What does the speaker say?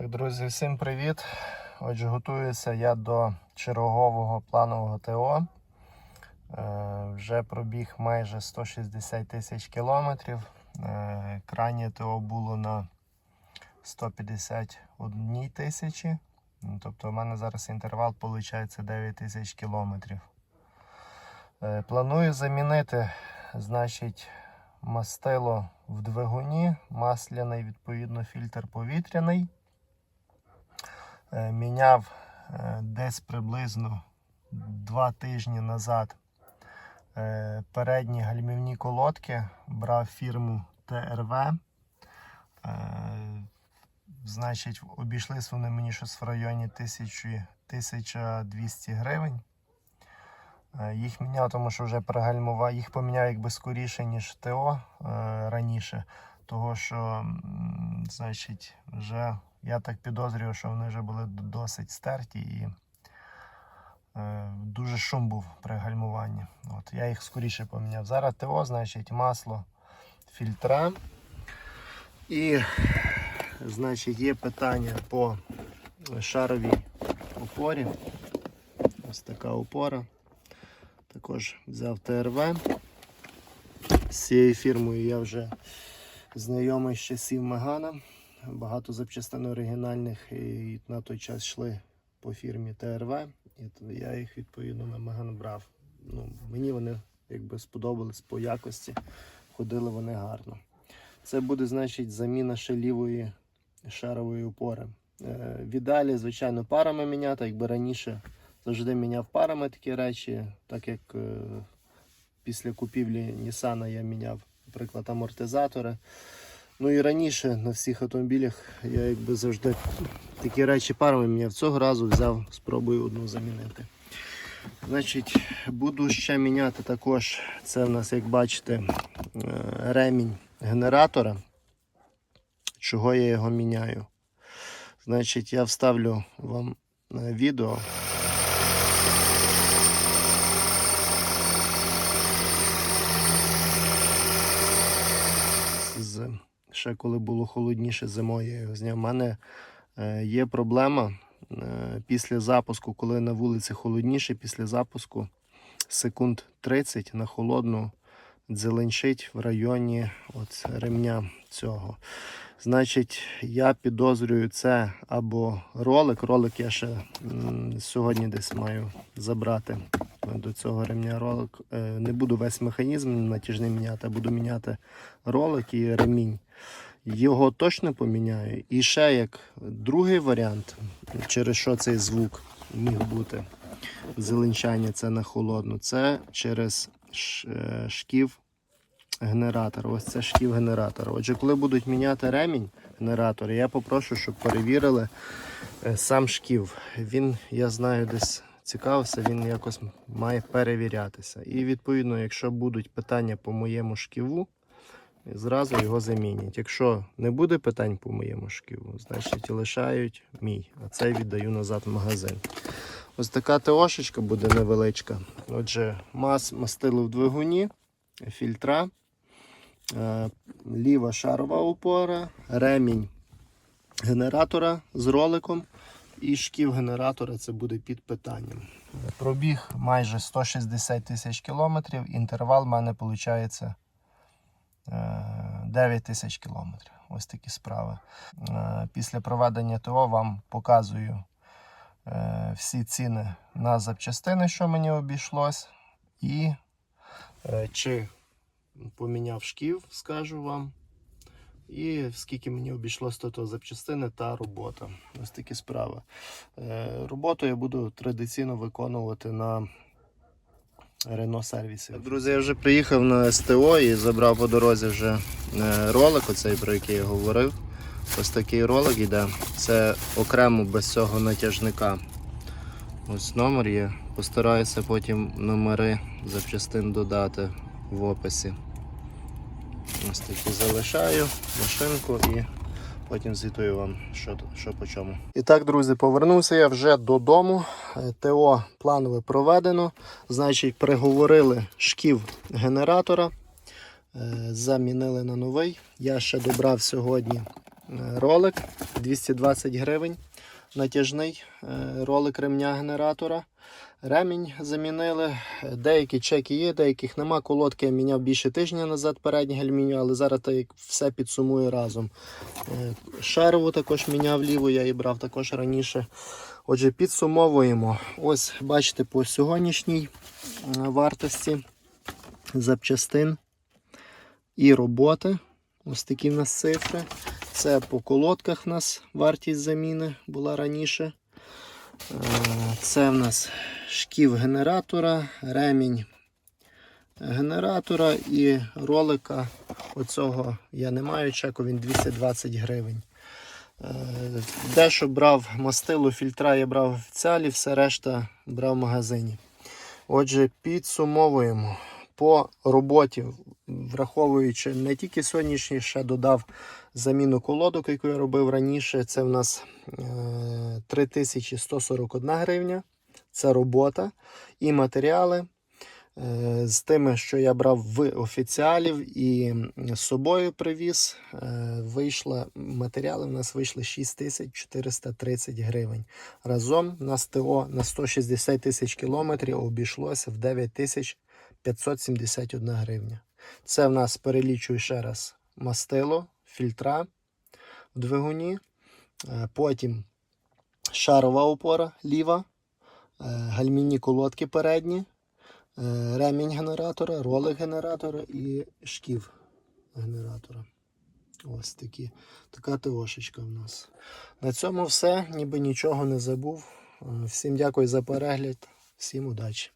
Так, друзі, всім привіт. Отже, готуюся я до чергового планового ТО. Е, вже пробіг майже 160 тисяч кілометрів. Е, крайнє ТО було на 151 тисячі. Ну, Тобто у мене зараз інтервал виходить 9 тисяч кілометрів. Е, планую замінити, значить, мастило в двигуні, масляний, відповідно, фільтр повітряний. Е, Міняв е, десь приблизно 2 тижні назад е, передні гальмівні колодки, брав фірму ТРВ. Значить, обійшлись вони мені щось в районі 1000 1200 гривень. Їх міняв, тому що вже перегальмував, їх поміняв якби скоріше, ніж ТО раніше. Того що, значить, вже я так підозрюю, що вони вже були досить стерті і е, дуже шум був при гальмуванні. От, я їх скоріше поміняв. Зараз ТО, значить, масло, фільтра. І, значить, є питання по шаровій опорі. Ось така опора. Також взяв ТРВ. З цією фірмою я вже знайомий з часів Мегана. Багато запчастин оригінальних і на той час йшли по фірмі ТРВ. І я їх відповідно на Меган брав. Ну, мені вони якби сподобались по якості, ходили вони гарно. Це буде, значить, заміна ще лівої шарової опори. Е, в звичайно, парами міняти, якби раніше завжди міняв парами такі речі, так як е, після купівлі Nissan я міняв, наприклад, амортизатори. Ну і раніше на всіх автомобілях я якби завжди такі речі парами міняв. Цього разу взяв, спробую одну замінити. Значить, буду ще міняти також. Це в нас, як бачите, е, ремінь генератора. Чого я його міняю? Значить, я вставлю вам е, відео. З, ще коли було холодніше зимою, його зняв. У мене е, є проблема е, після запуску, коли на вулиці холодніше, після запуску секунд 30 на холодну дзеленчить в районі от ремня цього. Значить, я підозрюю це або ролик. Ролик я ще сьогодні десь маю забрати до цього ремня ролик. Е, Не буду весь механізм натяжний міняти, а буду міняти ролик і ремінь. Його точно поміняю. І ще як другий варіант, через що цей звук міг бути зеленчання це на холодну, це через е, шків генератор. Ось це шків генератора. Отже, коли будуть міняти ремінь генератора, я попрошу, щоб перевірили е, сам шків. Він, я знаю, десь цікавився, він якось має перевірятися. І відповідно, якщо будуть питання по моєму шківу, зразу його замінять. Якщо не буде питань по моєму шківу, значить лишають мій, а цей віддаю назад в магазин. Ось така ТОшечка буде невеличка. Отже, мас мастило в двигуні, фільтра, е, ліва шарова опора, ремінь генератора з роликом і шків генератора це буде під питанням. Пробіг майже 160 тисяч кілометрів, інтервал в мене виходить 9 тисяч кілометрів. Ось такі справи. Е, Після проведення ТО вам показую е, всі ціни на запчастини, що мені обійшлось, і е, чи поміняв шків, скажу вам. І скільки мені обійшлось то, запчастини та робота. Ось такі справи. Е, роботу я буду традиційно виконувати на Рено сервісі. Друзі, я вже приїхав на СТО і забрав по дорозі вже е, ролик, оцей, про який я говорив. Ось такий ролик йде. Це окремо без цього натяжника. Ось номер є. Постараюся потім номери запчастин додати в описі. Ось такі залишаю машинку і потім звітую вам, що, що по чому. І так, друзі, повернувся я вже додому. Е, ТО планове проведено. Значить, приговорили шків генератора, е, замінили на новий. Я ще добрав сьогодні ролик 220 гривень. Натяжний е, ролик ремня генератора. Ремінь замінили. Деякі чеки є, деяких нема. Колодки я міняв більше тижня назад переднє гальміню, але зараз так все підсумую разом. Е, Шарову також міняв ліву, я її брав також раніше. Отже, підсумовуємо. Ось бачите, по сьогоднішній е, вартості запчастин і роботи. Ось такі в нас цифри. Це по колодках в нас вартість заміни була раніше. Е, Це в нас шків генератора, ремінь генератора і ролика. Оцього я не маю чеку, він 220 гривень. Е, Дещо брав мастилу, фільтра я брав в цялі, все решта брав в магазині. Отже, підсумовуємо по роботі, враховуючи не тільки сьогоднішній, ще додав заміну колодок, яку я робив раніше. Це в нас е, 3141 гривня. Це робота і матеріали. Е, З тими, що я брав в офіціалів і з собою привіз, е, вийшла, матеріали в нас вийшли 6430 гривень. Разом на СТО на 160 тисяч кілометрів обійшлося в 9571 гривня. Це в нас перелічую ще раз мастило, фільтра в двигуні, е, потім шарова опора ліва, е, гальмінні колодки передні, е, ремінь генератора, ролик генератора і шків генератора. Ось такі. Така ТОшечка в нас. На цьому все, ніби нічого не забув. Всім дякую за перегляд, всім удачі!